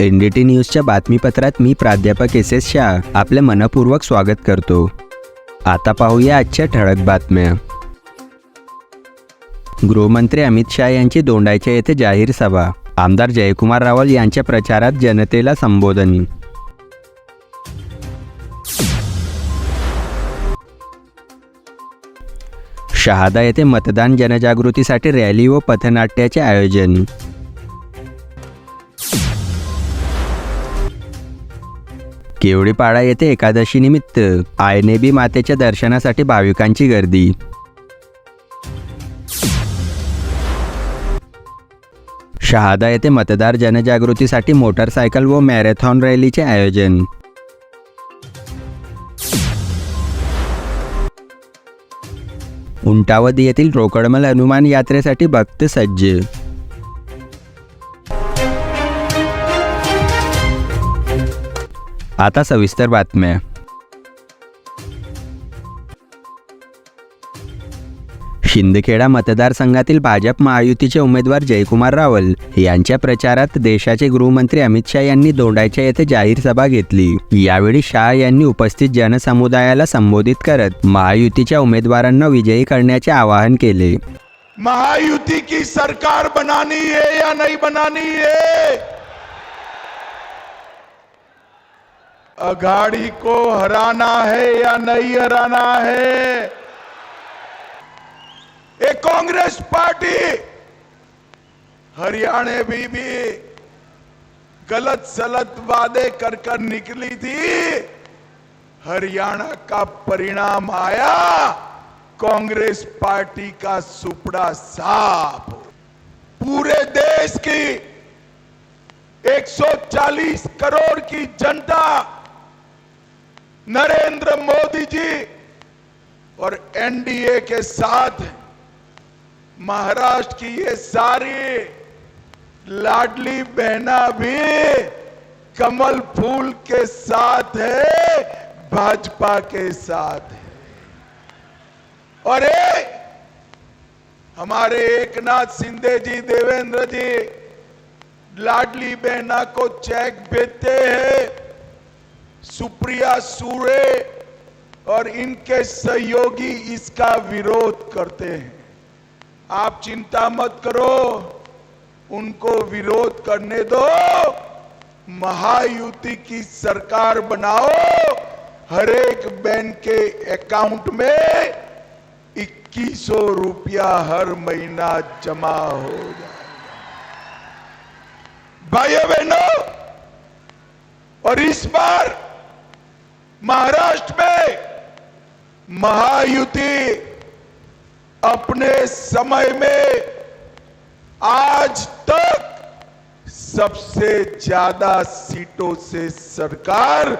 N D T न्यूजच्या बातमीपत्रात मी प्राध्यापक S S Shah आपले मनपूर्वक स्वागत करतो. आता पाहूया आजच्या ठळक बातम्या. गृहमंत्री अमित शाह यांची दोंडायच्या येथे जाहीर सभा. आमदार जयकुमार रावल यांच्या प्रचारात जनतेला संबोधन. शहादा येथे मतदान जनजागृतीसाठी रॅली व पथनाट्याचे आयोजन. केवडीपाडा येथे एकादशी निमित्त आयनेबी मातेच्या दर्शनासाठी भाविकांची गर्दी. शहादा येथे मतदार जनजागृतीसाठी मोटारसायकल व मॅरेथॉन रॅलीचे आयोजन. उंटावद येथील रोकडमल हनुमान यात्रेसाठी भक्त सज्ज. आता सविस्तर बातम्या. शिंदखेडा मतदारसंघातील भाजप महायुतीचे उमेदवार जयकुमार रावल यांच्या प्रचारात देशाचे गृहमंत्री अमित शाह यांनी दोंडायच्या येथे जाहीर सभा घेतली. यावेळी शाह यांनी उपस्थित जनसमुदायाला संबोधित करत महायुतीच्या उमेदवारांना विजयी करण्याचे आवाहन केले. महायुति की सरकार बनानी है या नहीं बनानी है? अघाड़ी को हराना है या नहीं हराना है? कांग्रेस पार्टी। हरियाणा भी भी गलत सलत वादे कर कर निकली थी। हरियाणा का परिणाम आया। कांग्रेस पार्टी का सुपड़ा साफ़। पूरे देश की 140 करोड़ की जनता नरेंद्र मोदी जी और एनडीए के साथ महाराष्ट्र की ये सारी लाडली बहना भी कमल फूल के साथ है, भाजपा के साथ है। और ये हमारे एकनाथ शिंदे जी, देवेंद्र जी, लाडली बहना को चेक भेजते हैं, सुप्रिया सूरे और इनके सहयोगी इसका विरोध करते हैं। आप चिंता मत करो। उनको विरोध करने दो। महायुति की सरकार बनाओ। हर एक बैंक के अकाउंट में इक्कीस रुपया हर महीना जमा हो जाए। भाइयों बहनों और इस बार महाराष्ट्र में महायुति अपने समय में आज तक सबसे ज़्यादा सीटों से सरकार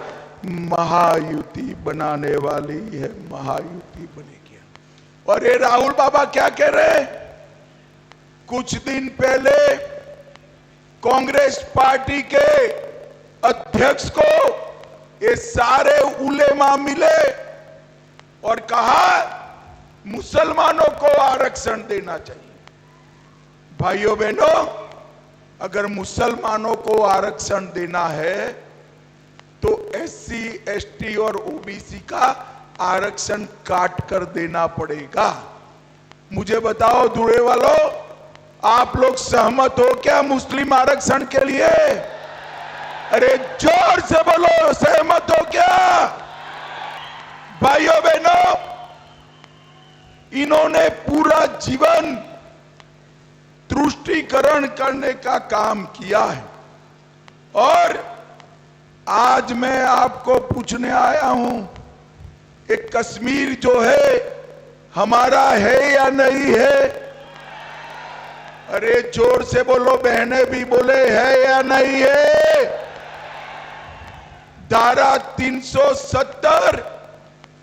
महायुति बनाने वाली है, महायुति बनेगी। और ये राहुल बाबा क्या कह रहे कुछ दिन पहले कांग्रेस पार्टी के अध्यक्ष को ये सारे उलेमा मिले और कहा मुसलमानों को आरक्षण देना चाहिए। भाइयों बहनों अगर मुसलमानों को आरक्षण देना है तो एससी, एसटी और ओबीसी का आरक्षण काट कर देना पड़ेगा। मुझे बताओ दूरे वालों आप लोग सहमत हो क्या मुस्लिम आरक्षण के लिए? अरे ज़ोर से बोलो सहमत हो क्या? भाइयों बहनों इन्होंने पूरा जीवन तुष्टिकरण करने का काम किया है। और आज मैं आपको पूछने आया हूँ एक कश्मीर जो है, हमारा है या नहीं है? अरे ज़ोर से बोलो, बहने भी बोले, है या नहीं है? धारा 370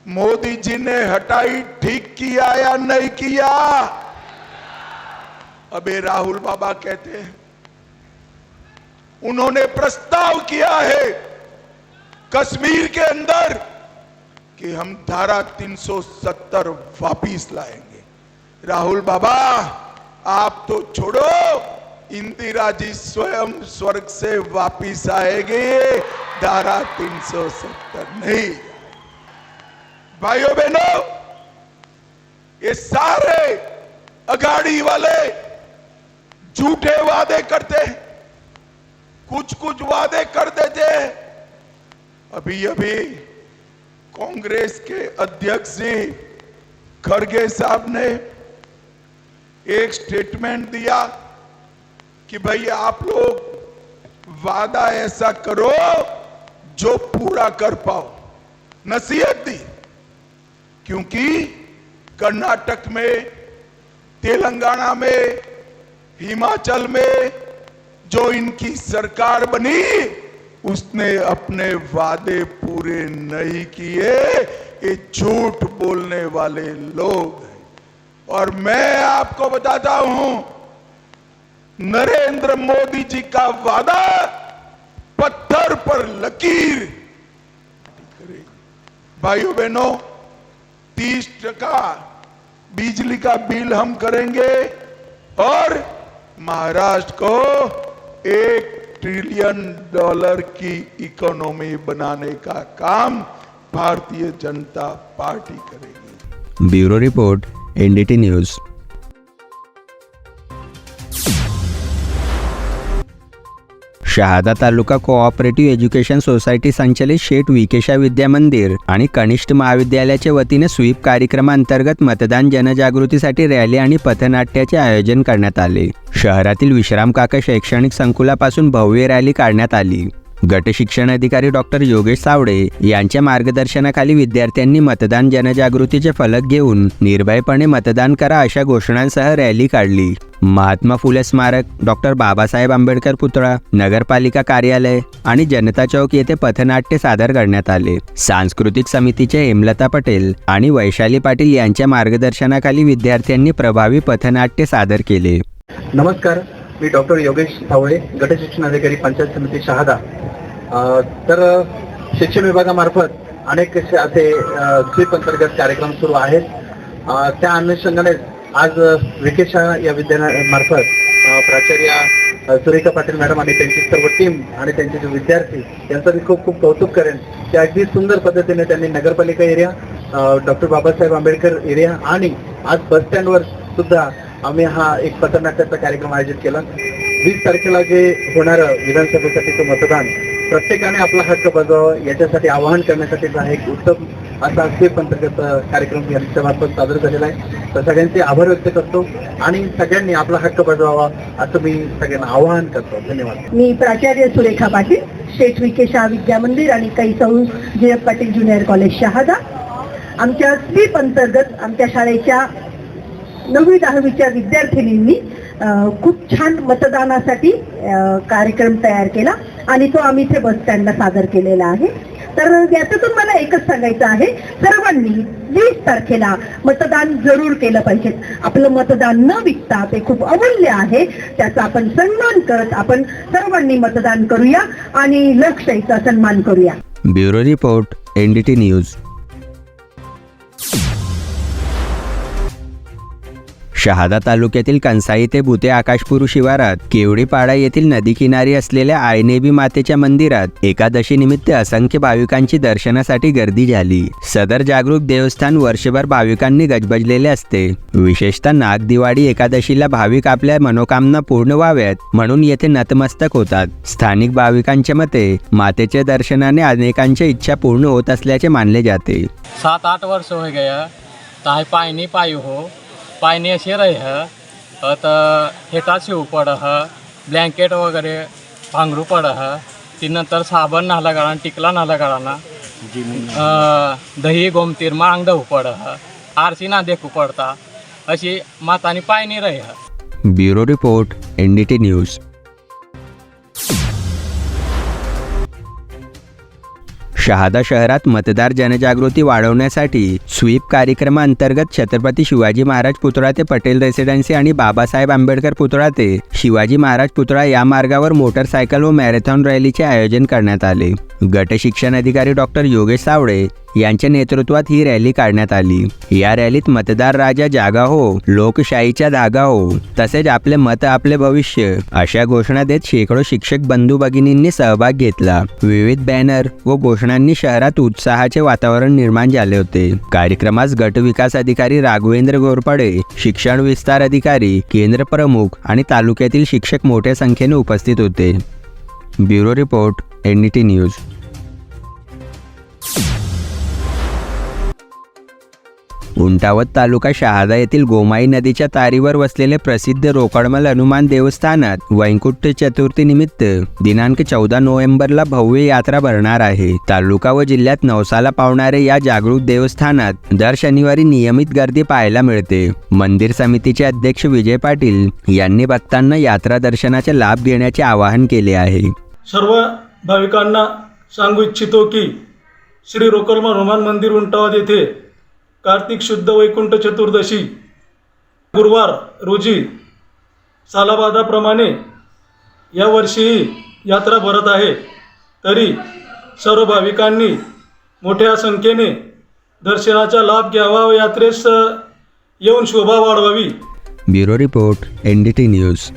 मोदी जी ने हटाई ठीक किया या नहीं किया? अबे राहुल बाबा कहते हैं, उन्होंने प्रस्ताव किया है कश्मीर के अंदर कि हम धारा 370 वापिस लाएँगे। राहुल बाबा, आप तो छोड़ो, इंदिरा जी स्वयं स्वर्ग से वापिस आएगी, धारा 370 नहीं। भाइयों बहनों, ये सारे अगाड़ी वाले झूठे वादे करते हैं कुछ कुछ वादे कर देते हैं। अभी अभी कांग्रेस के अध्यक्ष जी खड़गे साहब ने एक स्टेटमेंट दिया कि भाई आप लोग वादा ऐसा करो जो पूरा कर पाओ। नसीहत दी। क्योंकि कर्नाटक में, तेलंगाना में, हिमाचल में जो इनकी सरकार बनी, उसने अपने वादे पूरे नहीं किए। ये झूठ बोलने वाले लोग हैं। और मैं आपको बताता हूँ, नरेंद्र मोदी जी का वादा पत्थर पर लकीर भाइयों बहनों तीस टका बिजली का बिल हम करेंगे और महाराष्ट्र को एक ट्रिलियन डॉलर की इकोनॉमी बनाने का काम भारतीय जनता पार्टी करेगी। Bureau report, NDT news. Shahada taluka cooperative education society संचलित शेठ विकेशा विद्या मंदिर आणि कनिष्ठ महाविद्यालयाच्या वतीने स्वीप कार्यक्रमांतर्गत मतदान जनजागृतीसाठी रॅली आणि पथनाट्याचे आयोजन करण्यात आले. शहरातील विश्राम काका शैक्षणिक संकुलापासून भव्य रॅली काढण्यात आली. गट अधिकारी डॉक्टर योगेश सावडे यांच्या मार्गदर्शनाखाली विद्यार्थ्यांनी मतदान जनजागृतीचे फलक घेऊन निर्भयपणे मतदान करा अशा घोषणांसह रॅली काढली. महात्मा फुले स्मारक डॉक्टर बाबासाहेब आंबेडकर पुतळा नगरपालिका कार्यालय आणि जनता चौक येथे पथनाट्य सादर करण्यात आले. सांस्कृतिक समितीचे हेमलता पटेल आणि वैशाली पाटील यांच्या मार्गदर्शनाखाली विद्यार्थ्यांनी प्रभावी पथनाट्य सादर केले. नमस्कार. मी डॉक्टर योगेश सावळे गट शिक्षण अधिकारी पंचायत समिती शहादा. तर शिक्षण विभागामार्फत अनेक असे असे स्वीप अंतर्गत कार्यक्रम सुरू आहेत. त्या अनुषंगाने आज विके विकेशा या विद्यालयामार्फत प्राचार्य सुरेखा पाटील मॅडम आणि त्यांची सर्व टीम आणि त्यांचे जे विद्यार्थी यांचं मी खूप खूप कौतुक करेन. की अगदी सुंदर पद्धतीने त्यांनी नगरपालिका area doctor Babasaheb Ambedkar area आणि आज बस स्टँडवर सुद्धा आम्ही हा एक पथनाट्याचा कार्यक्रम आयोजित केला. वीस तारखेला जे होणारं विधानसभेसाठीचं मतदान प्रत्येकाने आपला हक्क बजावा याच्यासाठी आवाहन करण्यासाठीचा हा एक उत्तम असा स्वीप अंतर्गत कार्यक्रम यांच्या मार्फत सादर झालेला आहे. तर सगळ्यांचे आभार व्यक्त करतो आणि सगळ्यांनी आपला हक्क बजावावा असं मी सगळ्यांना आवाहन करतो. धन्यवाद. मी प्राचार्य सुरेखा पाटील शेठ विके शाह विद्या मंदिर आणि कैसौ J F Patil junior college Shahada. आमच्या स्वीप अंतर्गत आमच्या शाळेच्या नववी दहावीच्या विद्यार्थिनींनी खूप छान मतदानासाठी कार्यक्रम तयार केला आणि तो आम्ही इथे बस स्टँडला सादर केलेला आहे. तर याच्यातून मला एकच सांगायचं आहे सर्वांनी वीस तारखेला मतदान जरूर केलं पाहिजे. आपलं मतदान न विकता ते खूप अमूल्य आहे त्याचा आपण सन्मान करत आपण सर्वांनी मतदान करूया आणि लोकशाहीचा सन्मान करूया. Bureau report NDT news. Shahada तालुक्यातील कंसाई ते भुते आकाशपूर शिवारात केवडीपाडा येथील नदीकिनारी असलेल्या आयनेबी मातेच्या मंदिरात एकादशी निमित्त असंख्य भाविकांची दर्शनासाठी गर्दी झाली. सदर जागरूक देवस्थान वर्षभर भाविकांनी गजबजलेले असते. विशेषतः नाग दिवाळी एकादशीला भाविक आपल्या मनोकामना पूर्ण व्हाव्यात म्हणून येथे नतमस्तक होतात. स्थानिक भाविकांच्या मते मातेच्या दर्शनाने अनेकांच्या इच्छा पूर्ण होत असल्याचे मानले जाते. सात आठ वर्ष हो गया. ताहे पानी पायु हो. त हेटा शिव पड ह। ब्लँकेट वगैरे भांगरू पड ह। ती नंतर साबण नाला गाळा टिकला नाला गाळाना दही गोमतीरमा अंगडहू पड ह। आरसी ना देखू पडता। अशी मातानी पायनी रहे ह। Bureau report NDT news. Shahada शहरात मतदार जनजागृती वाढवण्यासाठी स्वीप कार्यक्रमाअंतर्गत छत्रपती शिवाजी महाराज पुतळा ते पटेल रेसिडेन्सी आणि बाबासाहेब आंबेडकर पुतळा ते शिवाजी महाराज पुतळा या मार्गावर मोटरसायकल व मॅरेथॉन रॅलीचे आयोजन करण्यात आले. गट शिक्षण अधिकारी डॉक्टर योगेश सावळे यांच्या नेतृत्वात ही रॅली काढण्यात आली. या रॅलीत मतदार राजा जागा हो लोकशाहीच्या धागा हो तसेच आपले मत आपले भविष्य अशा घोषणा देत शेकडो शिक्षक बंधू भगिनींनी सहभाग घेतला. विविध बॅनर व घोषणांनी शहरात उत्साहाचे वातावरण निर्माण झाले होते. कार्यक्रमास गट विकास अधिकारी राघवेंद्र घोरपडे शिक्षण विस्तार अधिकारी केंद्र प्रमुख आणि तालुक्यातील शिक्षक मोठ्या संख्येने उपस्थित होते. Bureau report N T news. उंटावत तालुका शहादा येथील गोमाई नदीच्या तारीवर वसलेले प्रसिद्ध रोकडमल हनुमान देवस्थानात वैकुंठ चतुर्थी निमित्त दिनांक चौदा नोव्हेंबरला भव्य यात्रा भरणार आहे. तालुका व जिल्ह्यात नवसाला पावणारे या जागृत देवस्थानात दर शनिवारी नियमित गर्दी पाहायला मिळते. मंदिर समितीचे अध्यक्ष विजय पाटील यांनी भक्तांना यात्रा दर्शनाचा लाभ घेण्याचे आवाहन केले आहे. सर्व भाविकांना सांगू इच्छितो की श्री रोकलमा हनुमान मंदिर उंटावत येथे कार्तिक शुद्ध वैकुंठ चतुर्दशी गुरुवार रोजी सालाबादाप्रमाणे यावर्षीही यात्रा भरत आहे. तरी सर्व भाविकांनी मोठ्या संख्येने दर्शनाचा लाभ घ्यावा व यात्रेस येऊन शोभा वाढवावी. Bureau report N D T news.